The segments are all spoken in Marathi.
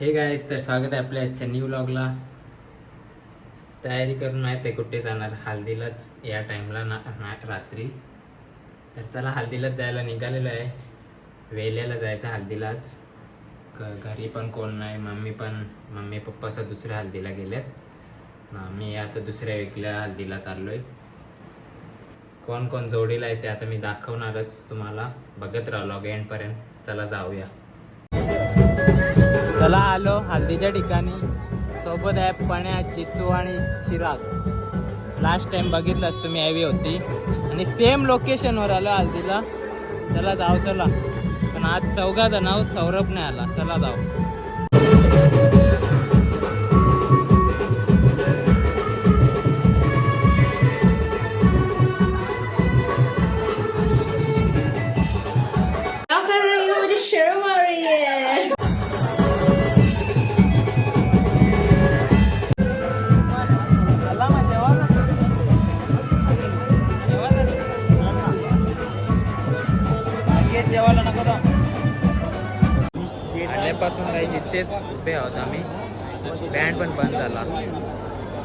हे गाईस तर स्वागत आहे आपल्या आजच्या न्यू व्लॉगला तयारी करून आहे ते कुठे जाणार? हल्दीलाच या टाईमला ना ना रात्री. तर चला हल्दीलाच जायला निघालेलं आहे. वेल्याला जायचं हल्दीलाच. क घरी पण कोण नाही मम्मी पण मम्मी पप्पा असं दुसऱ्या हल्दीला गेलेत. मी आता दुसऱ्या वेगळ्या हल्दीला चाललो आहे कोण कोण जोडीला आहे ते आता मी दाखवणारच तुम्हाला. बघत राहा लॉग एंडपर्यंत चला जाऊया. चला आलो हल्दीच्या ठिकाणी. सोबत आहे पण्या चित्तू आणि चिराग. लास्ट टाइम बघितलंच तुम्ही यावी होती. आणि सेम लोकेशनवर आलो हल्दीला. चला जाऊ चला. पण आज चौघा जणाव सौरभ नाही आला. चला जाऊ. जेवायला नको आल्यापासून काही तिथेच उभे आहोत आम्ही. बँड पण बंद झाला.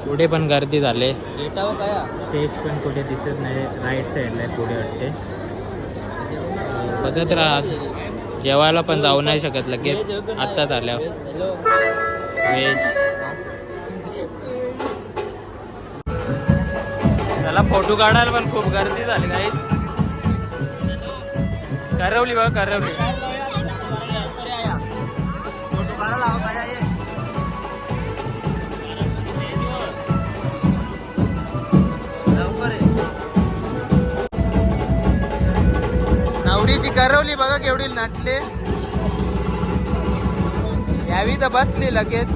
पुढे पण गर्दी झाले. स्टेज पण कुठे दिसत नाही. राईट साईडला पुढे वाटते. बघत राहा. जेवायला पण जाऊ नाही शकत लगेच. आत्ताच आल्यावर. व्हेज त्याला फोटो काढायला पण खूप गर्दी झाली काहीच करवली बघा करवली. नवरीची करवली बघा केवढी नटले. यावी तर बसली लगेच.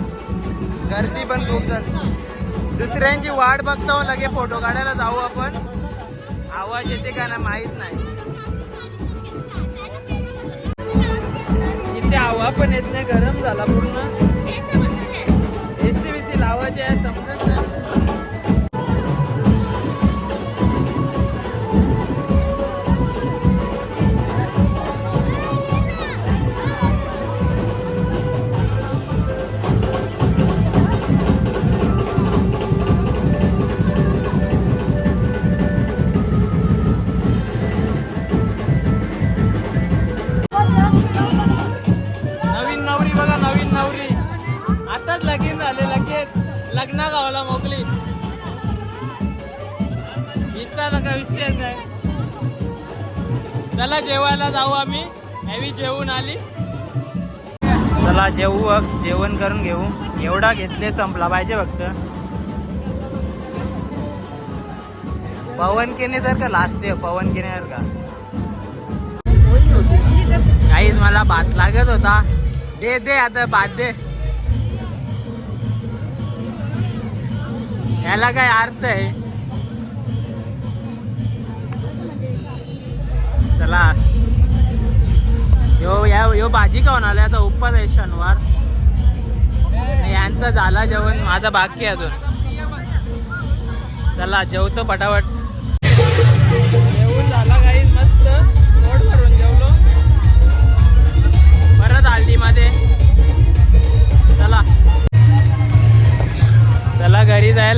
गर्दी पण खूप झाली. दुसऱ्यांची वाट बघतो लगे फोटो काढायला जाऊ आपण. आवाज येते का ना माहीत नाही. इथे हवा पण येत नाही गरम झाला पूर्ण. एसी बीसी लावायचे आहे समजत नाही. आताच लगीन झाले लगेच. लग्न गावाला मोकली तर काही विषय नाही चला जेवायला जाऊ आम्ही. नवी जेवून आली. चला जेवू बघ जेवण करून घेऊ. एवढा घेतले संपला पाहिजे फक्त. पवन केने सर का लास्ट पवन केने सर का. काहीच मला भात लागत होता. दे दे आता भात दे. याला काय अर्थ आहे? चला. यो या यो भाजी खाऊन आला आता उपवास आहे शनिवार. यांचं झाला जेवण. माझा बाकी अजून. चला जेवतो पटापट.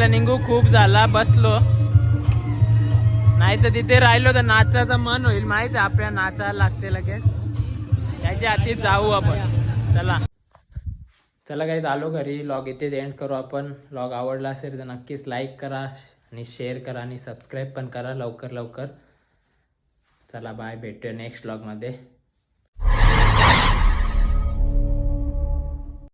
निघू खूप झाला बसलो. नाही तर तिथे राहिलो तर नाचायचं मन होईल. माहीत आहे आपल्या नाचायला लागते लगेच. त्याच्या आधी जाऊ आपण. चला. चला काही आलो घरी. लॉग इथेच एंड करू आपण. लॉग आवडला असेल तर नक्कीच लाईक करा आणि शेअर करा आणि सबस्क्राईब पण करा लवकर लवकर. चला बाय भेटूया नेक्स्ट लॉगमध्ये